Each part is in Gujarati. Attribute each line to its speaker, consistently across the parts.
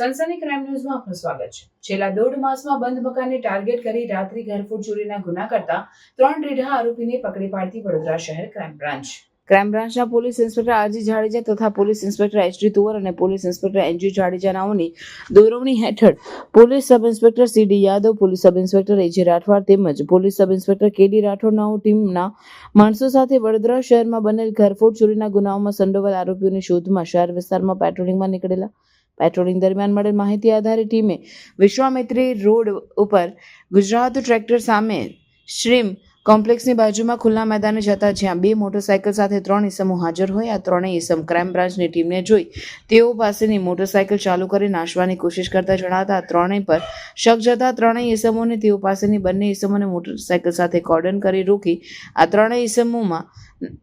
Speaker 1: સનસની ક્રાઇમ ન્યૂઝમાં આપનું સ્વાગત છે. છેલ્લા દોઢ માસમાં બંધ મકાનને ટાર્ગેટ કરી રાત્રિ ઘરફોડ ચોરીના ગુના કરતા ત્રણ રીઢા આરોપીને પકડી પાડતી વડોદરા શહેર ક્રાઇમ બ્રાન્ચ ક્રાઇમ બ્રાન્ચના પોલીસ ઇન્સ્પેક્ટર આરજી જાડેજા તથા પોલીસ ઇન્સ્પેક્ટર એચડી તુવર અને પોલીસ ઇન્સ્પેક્ટર એનજી જાડેજા નાઓની દોરવણી હેઠળ police sub inspector C D Yadav, police sub inspector AJ Rathwa તેમજ police sub inspector K D રાઠોડનાઓ ટીમના માણસો સાથે વડોદરા શહેરમાં બનેલ ઘરફોડ ચોરીના ગુનાઓમાં સંડોવાયેલ આરોપીઓની શોધમાં શહેર વિસ્તારમાં પેટ્રોલિંગમાં નીકળેલા પેટ્રોલિંગ દરમિયાન મળેલ માહિતી આધારે ટીમે વિશ્વામિત્રી રોડ ઉપર ગુજરાત ટ્રેક્ટર સામે શ્રીમ કોમ્પ્લેક્સની બાજુમાં ખુલ્લા મેદાને જતા જ્યાં બે મોટરસાયકલ સાથે ત્રણ ઇસમો હાજર હોય, આ ત્રણેય ઇસમ ક્રાઇમ બ્રાન્ચની ટીમને જોઈ તેઓ પાસેની મોટરસાયકલ ચાલુ કરી નાશવાની કોશિશ કરતા જણાતા ત્રણેય પર શક જતા ત્રણેય ઇસમોને તેઓ પાસેની બંને ઇસમોને મોટરસાયકલ સાથે કોર્ડન કરી રોકી આ ત્રણેય ઇસમોમાં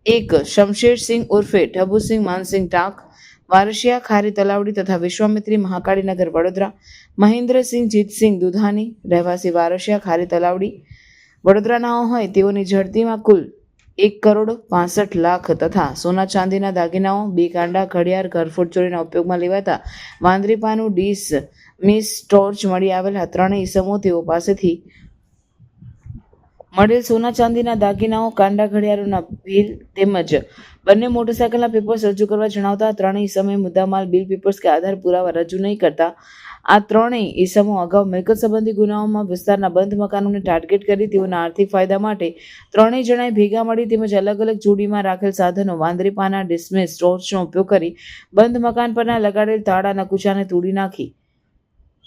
Speaker 1: એક શમશેરસિંહ ઉર્ફે ઢબુસિંહ માનસિંહ ટાંક વારસિયા, ખારી તલાવડી તથા વિશ્વામિત્રી, મહાકાળીનગર, વડોદરા, મહેન્દ્રસિંહ, જીતસિંહ દુધાની રહેવાસી વારસિયા, ખારી તલાવડી વડોદરાના હોય તેઓની ઝડતીમાં કુલ એક કરોડ પાસઠ લાખ તથા સોના ચાંદીના દાગીનાઓ, બે કાંડા, ઘડિયાળ, ઘરફોડ ચોરીના ઉપયોગમાં લેવાતા વાંદરીપાનું ડીસ મિસ ટોર્ચ મળી આવેલા ત્રણેય ઈસમો તેઓ પાસેથી મળેલ સોના ચાંદીના દાગીનાઓ, કાંડા ઘડિયાળોના બિલ તેમજ બંને મોટરસાયકલના પેપર્સ રજૂ કરવા જણાવતા ત્રણેય સમયે મુદ્દામાલ બિલ પેપર્સ કે આધાર પુરાવા રજૂ નહીં કરતા. આ ત્રણેય ઈસમો અગાઉ મિલકત સંબંધી ગુનાઓમાં વિસ્તારના બંધ મકાનોને ટાર્ગેટ કરી તેઓના આર્થિક ફાયદા માટે ત્રણેય જણાએ ભેગા મળી તેમજ અલગ અલગ જોડીમાં રાખેલ સાધનો, વાંદરીપાના, ડિસ્મેસ ટોર્ચનો ઉપયોગ કરી બંધ મકાન પરના લગાડેલ તાળા નકુચાને તોડી નાખી.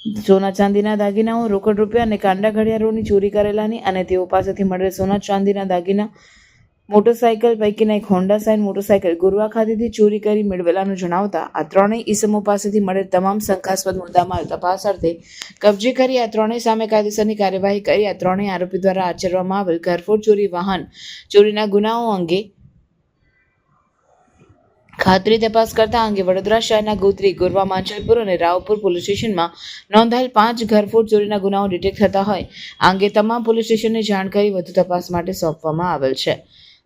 Speaker 1: સોના ચાંદીના દાગીનાઓ, રોકડ રૂપિયા અને કાંડા ઘડિયાળોની ચોરી કરેલાની અને તેઓ પાસેથી મળેલ સોના ચાંદીના દાગીના, મોટરસાયકલ પૈકીના એક હોન્ડા સાઇન મોટરસાયકલ ગુરવા ખાતેથી ચોરી કરી મેળવેલાનું જણાવતા, આ ત્રણેય ઈસમો પાસેથી મળેલ તમામ શંકાસ્પદ મુદ્દામાં તપાસ અર્થે કબજે કરી આ ત્રણેય સામે કાયદેસરની કાર્યવાહી કરી આ ત્રણેય આરોપી દ્વારા આચરવામાં આવેલ ઘરફોડ ચોરી વાહન ચોરીના ગુનાઓ અંગે ખાતરી તપાસ કરતા અંગે વડોદરા શહેરના ગોત્રી, ગોરવા, માંચલપુર અને રાવપુર પોલીસ સ્ટેશનમાં નોંધાયેલ પાંચ ઘરફોડ ચોરીના ગુનાઓ ડિટેક્ટ થતા હોય, અંગે તમામ પોલીસ સ્ટેશનને જાણ કરી વધુ તપાસ માટે સોંપવામાં આવેલ છે.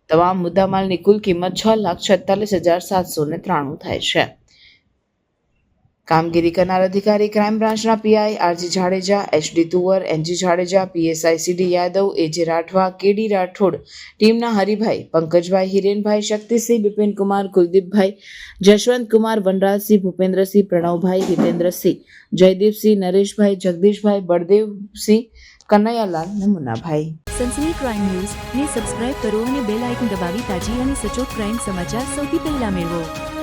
Speaker 1: તમામ મુદ્દામાલની કુલ કિંમત છ લાખ છેતાલીસ હજાર સાતસો ને ત્રાણું થાય છે. કામગીરી કરનાર અધિકારી ક્રાઇમ બ્રાન્ચના PI RG Jadeja, HD Tuvar, NG Jadeja, PSI CD Yadav, AJ Rathwa, KD Rathod ટીમના હરિભાઈ, પંકજભાઈ હિરેનભાઈ, શક્તિસિંહ, બિપિનકુમાર, કુલદીપભાઈ, જશવંતકુમાર, વનરાજસિંહ, ભૂપેન્દ્રસિંહ, પ્રણવભાઈ હિતેન્દ્રસિંહ જયદીપસિંહ, નરેશભાઈ, જગદીશભાઈ, બળદેવસિંહ, કનૈયાલાલ અને મુન્નાભાઈ
Speaker 2: સનસની ક્રાઇમ ન્યૂઝ ને સબસ્ક્રાઇબ કરો અને બેલ આઇકન દબાવી તાજી અને સચોટ ક્રાઇમ સમાચાર સૌથી પહેલા મેળવો.